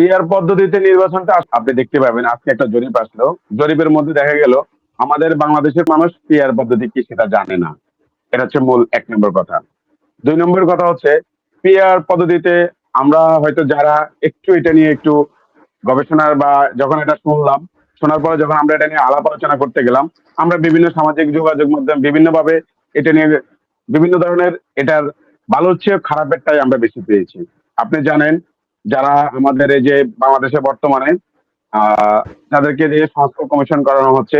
PR পদ্ধতিতে নির্বাচনটা আপনি দেখতে পাবেন। আজকে একটা জরিপ আসলো। জরিপের মধ্যে দেখা গেল, আমাদের বাংলাদেশের মানুষ পিআর পদ্ধতি কি সেটা জানে না। এটা হচ্ছে মূল এক নম্বর কথা। দুই নম্বর কথা হচ্ছে পিআর পদ্ধতিতে আমরা হয়তো যারা একটু এটা নিয়ে একটু গবেষণার বা যখন এটা শুনলাম, শোনার পরে যখন আমরা এটা নিয়ে আলাপ আলোচনা করতে গেলাম, আমরা বিভিন্ন সামাজিক যোগাযোগ মাধ্যম বিভিন্নভাবে এটা নিয়ে বিভিন্ন ধরনের এটার ভালোর চেয়ে খারাপেরটাই আমরা বেশি পেয়েছি। আপনি জানেন যারা আমাদের এই যে বাংলাদেশে বর্তমানে, আহ যাদেরকে দিয়ে সংস্কার কমিশন করানো হচ্ছে,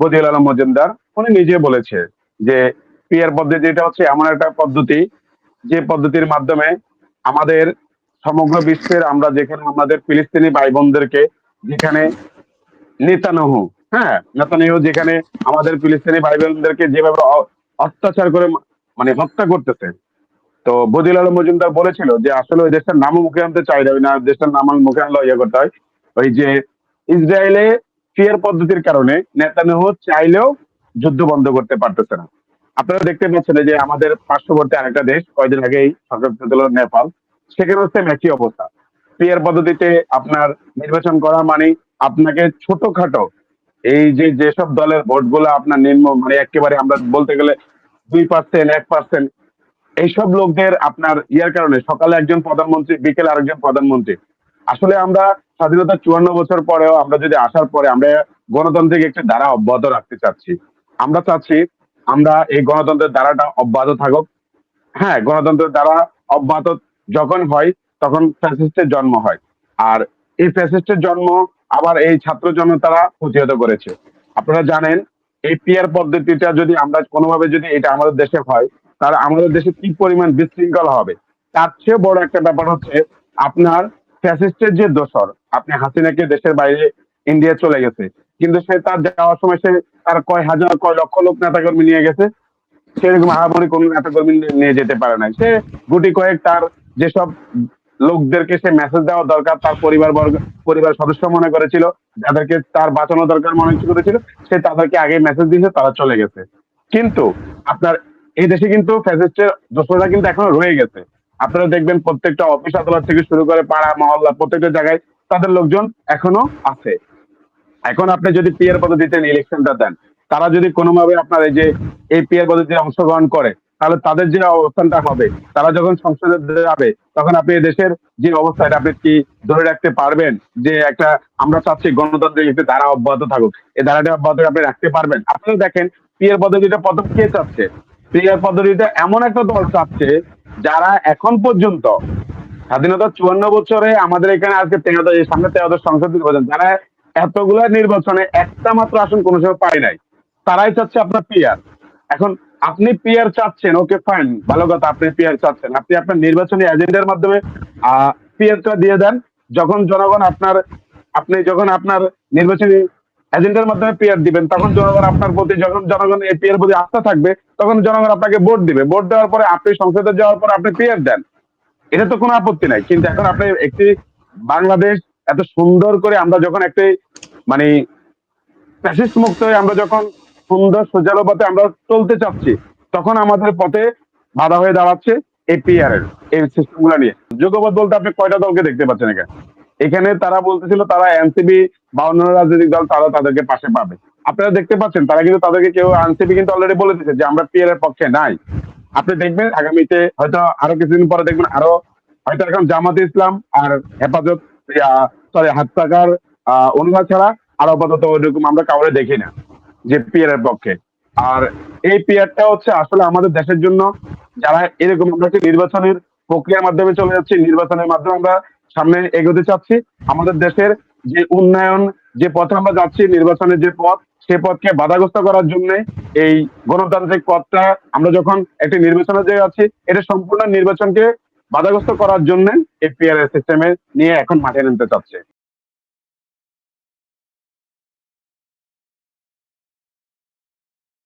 বদিউল আলম মজুমদার, উনি নিজে বলেছে যে পিয়ার পদ্ধতিটা হচ্ছে এমন একটা পদ্ধতি যে পদ্ধতির মাধ্যমে আমাদের সমগ্র বিশ্বের আমরা যেখানে আমাদের ফিলিস্তিনি ভাই বোনদেরকে যেখানে নেতানহু হ্যাঁ নেতানিয়াহু যেখানে আমাদের ফিলিস্তিনি ভাই বোনদেরকে যেভাবে অত্যাচার করে মানে হত্যা করতেছে তো বদিল মজুমদার বলেছিল যে আসলে ওই দেশটার নামও মুখে আনতে চাই না না, দেশটার নাম মুখে আনলে ইয়ে করতে হয়। ওই যে ইসরায়েলে ফিয়ার পদ্ধতির কারণে নেতানিয়াহু চাইলেও যুদ্ধ বন্ধ করতে পারতেছে না। আপনারা দেখতে পাচ্ছেন যে আমাদের পার্শ্ববর্তী আরেকটা দেশ, কয়েকদিন আগেই সরকার হলো নেপাল। সেখানে হচ্ছে একই অবস্থা। পিয়ার পদ্ধতিতে আপনার নির্বাচন করা মানে আপনাকে ছোটখাটো এই যে যেসব দলের ভোটগুলো আপনার নিম্ন মানে একেবারে আমরা বলতে গেলে দুই পার্সেন্ট এক পার্সেন্ট এইসব লোকদের আপনার ইয়ার কারণে সকালে একজন প্রধানমন্ত্রী, বিকেলে আরেকজন প্রধানমন্ত্রী। আসলে আমরা স্বাধীনতা চুয়ান্ন বছর পরেও আমরা যদি আসার পরে আমরা গণতান্ত্রিক একটি ধারা অব্যাহত রাখতে চাচ্ছি। আমরা চাচ্ছি আমরা এই গণতন্ত্রের ধারাটা অব্যাহত থাকুক। হ্যাঁ গণতন্ত্রের দ্বারা অব্যাহত যখন হয়, তখন ফ্যাসিস্টের জন্ম হয়। আর এই ফ্যাসিস্টের জন্ম আবার এই ছাত্র জনতারা প্রতিহত করেছে। আপনারা জানেন, এই পিয়ার পদ্ধতিটা যদি আমরা কোনোভাবে যদি এটা আমাদের দেশে হয় তাহলে আমাদের দেশে কি পরিমাণ বিশৃঙ্খলা হবে? তার চেয়ে বড় একটা ব্যাপার হচ্ছে আপনার ফ্যাসিস্টের যে দোসর, আপনি হাসিনাকে দেশের বাইরে ইন্ডিয়া চলে গেছে, কিন্তু সে তার যাওয়ার সময় সে তার কয় হাজার, কয় লক্ষ লোক নেতাকর্মী নিয়ে গেছে, সেরকম আহামরি কোনো নেতাকর্মী নিয়ে যেতে পারে নাই। সে গুটি কয়েক তার যেসব লোকদেরকে সে মেসেজ দেওয়া দরকার, তার পরিবার বর্গ, পরিবার সদস্য মনে করেছিল, যাদেরকে তার বাঁচানো দরকার মনে করেছিল, সে তাদেরকে আগে মেসেজ দিয়েছে, তারা চলে গেছে। কিন্তু আপনার এই দেশে কিন্তু ফ্যাসিস্টের দোষরা কিন্তু এখনও রয়ে গেছে। আপনারা দেখবেন প্রত্যেকটা অফিস আদালত থেকে শুরু করে পাড়া, মহল্লা, প্রত্যেকটা জায়গায় তাদের লোকজন এখনও আছে। এখন আপনি যদি পিয়ার পদ্ধতিতে ইলেকশনটা দেন, তারা যদি কোনোভাবে আপনার এই যে, এই পিয়ার পদ্ধতিতে অংশগ্রহণ করে, তাহলে তাদের যে অবস্থানটা হবে, তারা যখন সংসদে যাবে, তখন আপনি দেশের যে অবস্থা, এটা আপনি কি ধরে রাখতে পারবেন? যে একটা, আমরা চাচ্ছি গণতন্ত্রের একটি ধারা অব্যাহত থাকুক। এই ধারাটা অব্যাহত আপনি রাখতে পারবেন। আপনারা দেখেন পিয়ার পদ্ধতিটা প্রথম কে চাচ্ছে। পিয়ার পদ্ধতিটা এমন একটা দল চাচ্ছে যারা এখন পর্যন্ত স্বাধীনতা চুয়ান্ন বছরে আমাদের এখানে আজকে তেরোদশ সামনে তেরোদশ সংসদ নির্বাচন, যারা এতগুলা নির্বাচনে একটা মাত্র আসন কোনো সময় পায় নাই, তারাই চাচ্ছে আপনার পিয়ার এখন আপনি পিয়ার চাচ্ছেন ওকে ফাইন ভালো কথা, আপনি পিয়ার চাচ্ছেন। আপনি আপনার নির্বাচনী এজেন্ডার মাধ্যমে পিয়ারটা দিয়ে দেন, যখন জনগণ আপনার, আপনি যখন আপনার নির্বাচনী এজেন্ডার মাধ্যমে পিয়ার দিবেন। তখন জনগণ আপনার প্রতি যখন জনগণ এই পিয়ার প্রতি আস্থা থাকবে, তখন জনগণ আপনাকে ভোট দিবে। ভোট দেওয়ার পরে আপনি সংসদে যাওয়ার পরে আপনি পিয়ার দেন। এটা তো কোনো আপত্তি নাই। কিন্তু এখন আপনি একটি বাংলাদেশ এত সুন্দর করে আমরা যখন একটি মানে ফ্যাসিস্ট মুক্ত হয়ে আমরা যখন সুন্দর সোজালো পথে আমরা চলতে চাচ্ছি, তখন আমাদের পথে বাধা হয়ে দাঁড়াচ্ছে এই পিআর এর এই সিস্টেমগুলা নিয়ে। যোগপথ বলতে আপনি কয়টা দলকে দেখতে পাচ্ছেন এখানে? এখানে তারা বলতেছিল তারা এনসিবি বা অন্য রাজনৈতিক দল তারা তাদেরকে পাশে পাবে। আপনারা দেখতে পাচ্ছেন, তারা কিন্তু তাদেরকে কেউ এনসিবি কিন্তু অলরেডি বলে দিচ্ছে যে আমরা পিআর এর পক্ষে নাই। আপনি দেখবেন, আগামীতে হয়তো আরও কিছুদিন পরে দেখবেন আরও হয়তো এখন জামাতে ইসলাম আর হেফাজত সরি হাত থাকার অনুবাদ ছাড়া আর আপাতত ওইরকম আমরা কাউরে দেখি না, যে পিয়ার এর পক্ষে। আর এই পিয়ারটা হচ্ছে আসলে আমাদের দেশের জন্য যারা এরকম আমরা নির্বাচনের প্রক্রিয়ার মাধ্যমে চলে যাচ্ছি, নির্বাচনের মাধ্যমে আমরা সামনে এগোতে চাচ্ছি। আমাদের দেশের যে উন্নয়ন, যে পথে আমরা যাচ্ছি নির্বাচনের যে পথ, সে পথকে বাধাগ্রস্ত করার জন্য এই গণতান্ত্রিক পথটা আমরা যখন একটি নির্বাচনে যে আছি, এটা সম্পূর্ণ নির্বাচনকে বাধাগ্রস্ত করার জন্য এই পিআরএস সিস্টেমে নিয়ে এখন মাঠে নামতে চাচ্ছে।